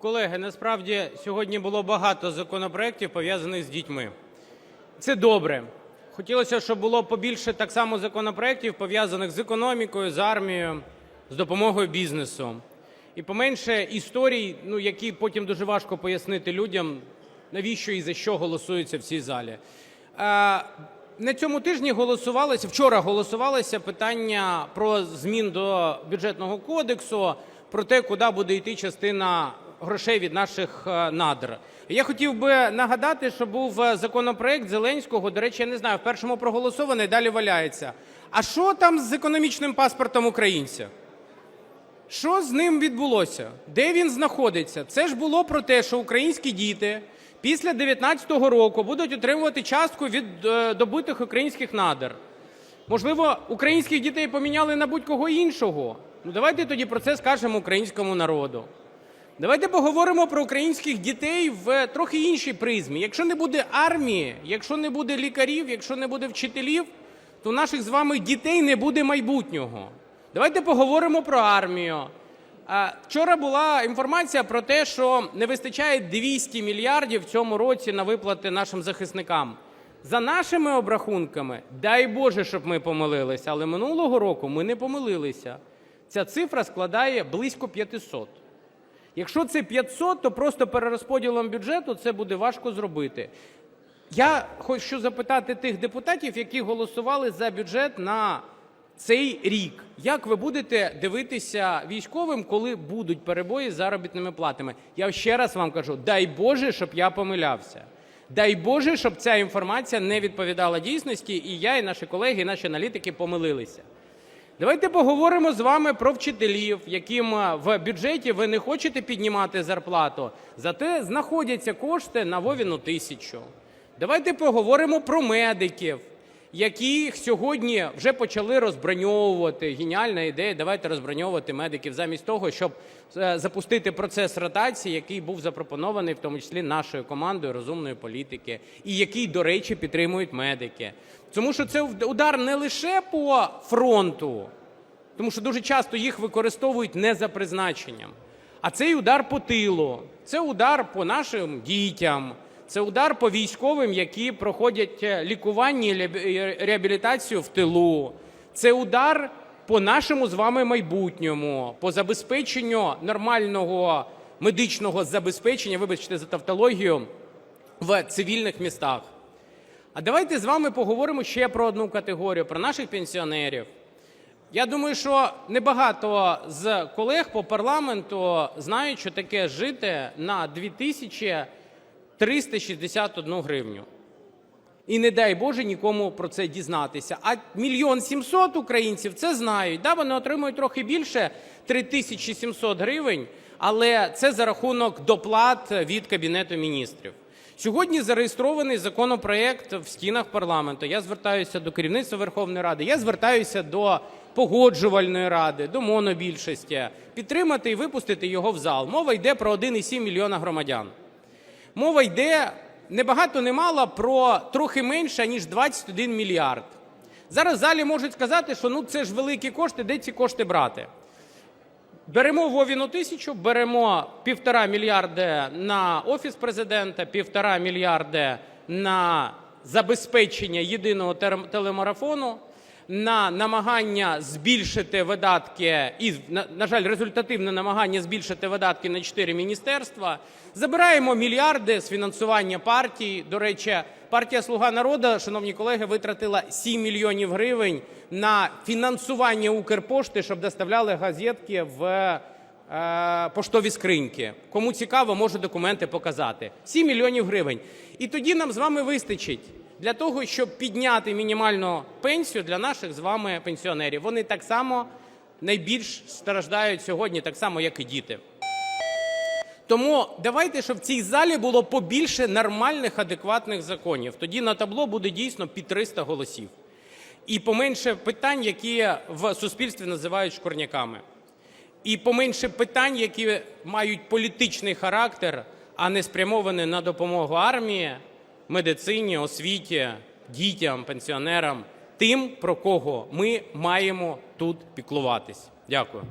Колеги, насправді сьогодні було багато законопроєктів, пов'язаних з дітьми. Це добре. Хотілося, щоб було побільше так само законопроєктів, пов'язаних з економікою, з армією, з допомогою бізнесу. І поменше історій, ну, які потім дуже важко пояснити людям, навіщо і за що голосується в цій залі. На цьому тижні голосувалося, вчора голосувалося питання про змін до бюджетного кодексу, про те, куди буде йти частина грошей від наших е, надр. Я хотів би нагадати, що був е, законопроект Зеленського, до речі, я не знаю, в першому проголосований, далі валяється. А що там з економічним паспортом українця? Що з ним відбулося? Де він знаходиться? Це ж було про те, що українські діти після 19-го року будуть отримувати частку від е, добутих українських надр. Можливо, українських дітей поміняли на будь-кого іншого. Ну давайте тоді про це скажемо українському народу. Давайте поговоримо про українських дітей в трохи іншій призмі. Якщо не буде армії, якщо не буде лікарів, якщо не буде вчителів, то наших з вами дітей не буде майбутнього. Давайте поговоримо про армію. Вчора була інформація про те, що не вистачає 200 мільярдів в цьому році на виплати нашим захисникам. За нашими обрахунками, дай Боже, щоб ми помилилися, але минулого року ми не помилилися. Ця цифра складає близько 500. Якщо це 500, то просто перерозподілом бюджету це буде важко зробити. Я хочу запитати тих депутатів, які голосували за бюджет на цей рік. Як ви будете дивитися військовим, коли будуть перебої з заробітними платами? Я ще раз вам кажу: дай Боже, щоб я помилявся. Дай Боже, щоб ця інформація не відповідала дійсності, і я, і наші колеги, і наші аналітики помилилися. Давайте поговоримо з вами про вчителів, яким е, в бюджеті ви не хочете піднімати зарплату, зате знаходяться кошти на Вовіну тисячу. Давайте поговоримо про медиків, яких сьогодні вже почали розброньовувати. Геніальна ідея, давайте розброньовувати медиків замість того, щоб е, запустити процес ротації, який був запропонований в тому числі нашою командою розумної політики, і який, до речі, підтримують медики. Тому що це удар не лише по фронту, тому що дуже часто їх використовують не за призначенням. А цей удар по тилу, це удар по нашим дітям, це удар по військовим, які проходять е, лікування і реабілітацію в тилу. Це удар по нашому з вами майбутньому, по забезпеченню нормального медичного забезпечення, вибачте за тавтологію, в цивільних містах. А давайте з вами поговоримо ще про одну категорію про наших пенсіонерів. Я думаю, що небагато з колег по парламенту знають, що таке жити на 2361 гривню. І не дай Боже нікому про це дізнатися. А мільйон сімсот українців це знають. Да, вони отримують трохи більше 3700 гривень, але це за рахунок доплат від Кабінету міністрів. Сьогодні зареєстрований законопроект в стінах парламенту. Я звертаюся до керівництва Верховної Ради, я звертаюся до погоджувальної ради, до монобільшості підтримати і випустити його в зал. Мова йде про 1,7 мільйона громадян. Мова йде не багато не мало про трохи менше, ніж 21 мільярд. Зараз в залі можуть сказати, що ну це ж великі кошти, де ці кошти брати? Беремо Вовіну тисячу, беремо півтора мільярди на Офіс президента, півтора мільярди на забезпечення єдиного телемарафону, на намагання збільшити видатки, і, на, жаль, результативне намагання збільшити видатки на чотири міністерства. Забираємо мільярди з фінансування партій. До речі, партія Слуга народу, шановні колеги, витратила 7 мільйонів гривень на фінансування Укрпошти, щоб доставляли газетки в е, поштові скриньки. Кому цікаво, можу документи показати. 7 мільйонів гривень. І тоді нам з вами вистачить для того, щоб підняти мінімальну пенсію для наших з вами пенсіонерів. Вони так само найбільш страждають сьогодні, так само, як і діти. Тому давайте, щоб в цій залі було побільше нормальних, адекватних законів. Тоді на табло буде дійсно під 300 голосів. І поменше питань, які в суспільстві називають шкурняками. І поменше питань, які мають політичний характер, а не спрямовані на допомогу армії, медицині, освіті, дітям, пенсіонерам, тим, про кого ми маємо тут піклуватись. Дякую.